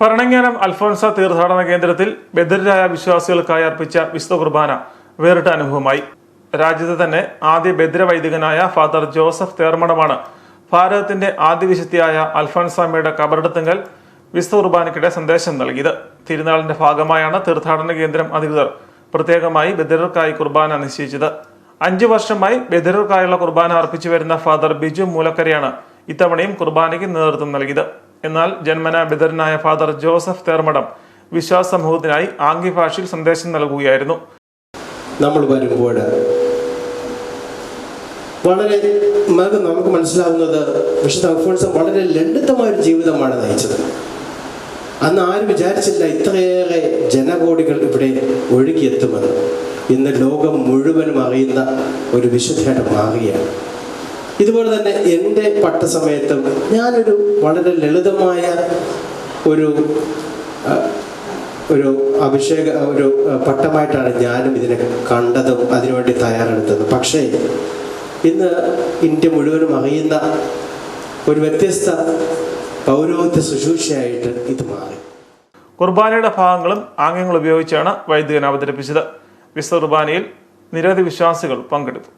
ഭരണങ്ങാനം അൽഫോൻസ തീർത്ഥാടന കേന്ദ്രത്തിൽ ബദിരരായ വിശ്വാസികൾക്കായി അർപ്പിച്ച വിശുദ്ധ കുർബാന വേറിട്ട അനുഭവമായി. രാജ്യത്തെ തന്നെ ആദ്യ ബദ്ര വൈദികനായ ഫാദർ ജോസഫ് തേർമണമാണ് ഭാരതത്തിന്റെ ആദ്യ വിശുദ്ധിയായ അൽഫോൻസാമയുടെ കബറടത്തുങ്കൽ വിശുദ്ധ കുർബാനയ്ക്കിടെ സന്ദേശം നൽകിയത്. തിരുനാളിന്റെ ഭാഗമായാണ് തീർത്ഥാടന കേന്ദ്രം അധികൃതർ പ്രത്യേകമായി ബദിരർക്കായി കുർബാന നിശ്ചയിച്ചത്. അഞ്ചു വർഷമായി ബദിരർക്കായുള്ള കുർബാന അർപ്പിച്ചു വരുന്ന ഫാദർ ബിജു മൂലക്കരയാണ് ഇത്തവണയും കുർബാനയ്ക്ക് നേതൃത്വം നൽകിയത്. എന്നാൽ ജന്മന വിതരനായ ഫാദർ ജോസഫ് തേർമടം വിശ്വാസ സമൂഹത്തിനായി ആംഗ്യ ഭാഷയിൽ സന്ദേശം നൽകുകയായിരുന്നു. നമ്മൾ വരുമ്പോൾ വളരെ നമുക്ക് നമുക്ക് മനസ്സിലാവുന്നത് വിശുദ്ധ അൽഫോൺസ് വളരെ ലളിതമായ ഒരു ജീവിതമാണ് നയിച്ചത്. അന്ന് ആരും വിചാരിച്ചില്ല ഇത്രയേറെ ജനകോടികൾ ഇവിടെ ഒഴുകിയെത്തുമെന്ന്. ഇന്ന് ലോകം മുഴുവനും അറിയുന്ന ഒരു വിശുദ്ധയുടെ മാറിയാണ്. ഇതുപോലെ തന്നെ എന്റെ പട്ട സമയത്തും ഞാനൊരു വളരെ ലളിതമായ ഒരു ഒരു അഭിഷേക ഒരു പട്ടമായിട്ടാണ് ഞാനും ഇതിനെ കണ്ടതും അതിനുവേണ്ടി തയ്യാറെടുത്തത്. പക്ഷേ ഇന്ന് ഇന്ത്യ മുഴുവനും അറിയുന്ന ഒരു വ്യത്യസ്ത പൗരോഹിത്യ ശുശ്രൂഷയായിട്ട് ഇത് മാറി. കുർബാനയുടെ ഭാഗങ്ങളും ആംഗ്യങ്ങളും ഉപയോഗിച്ചാണ് വൈദികൻ അവതരിപ്പിച്ചത്. വിശുദ്ധ കുർബാനയിൽ നിരവധി വിശ്വാസികൾ പങ്കെടുത്തു.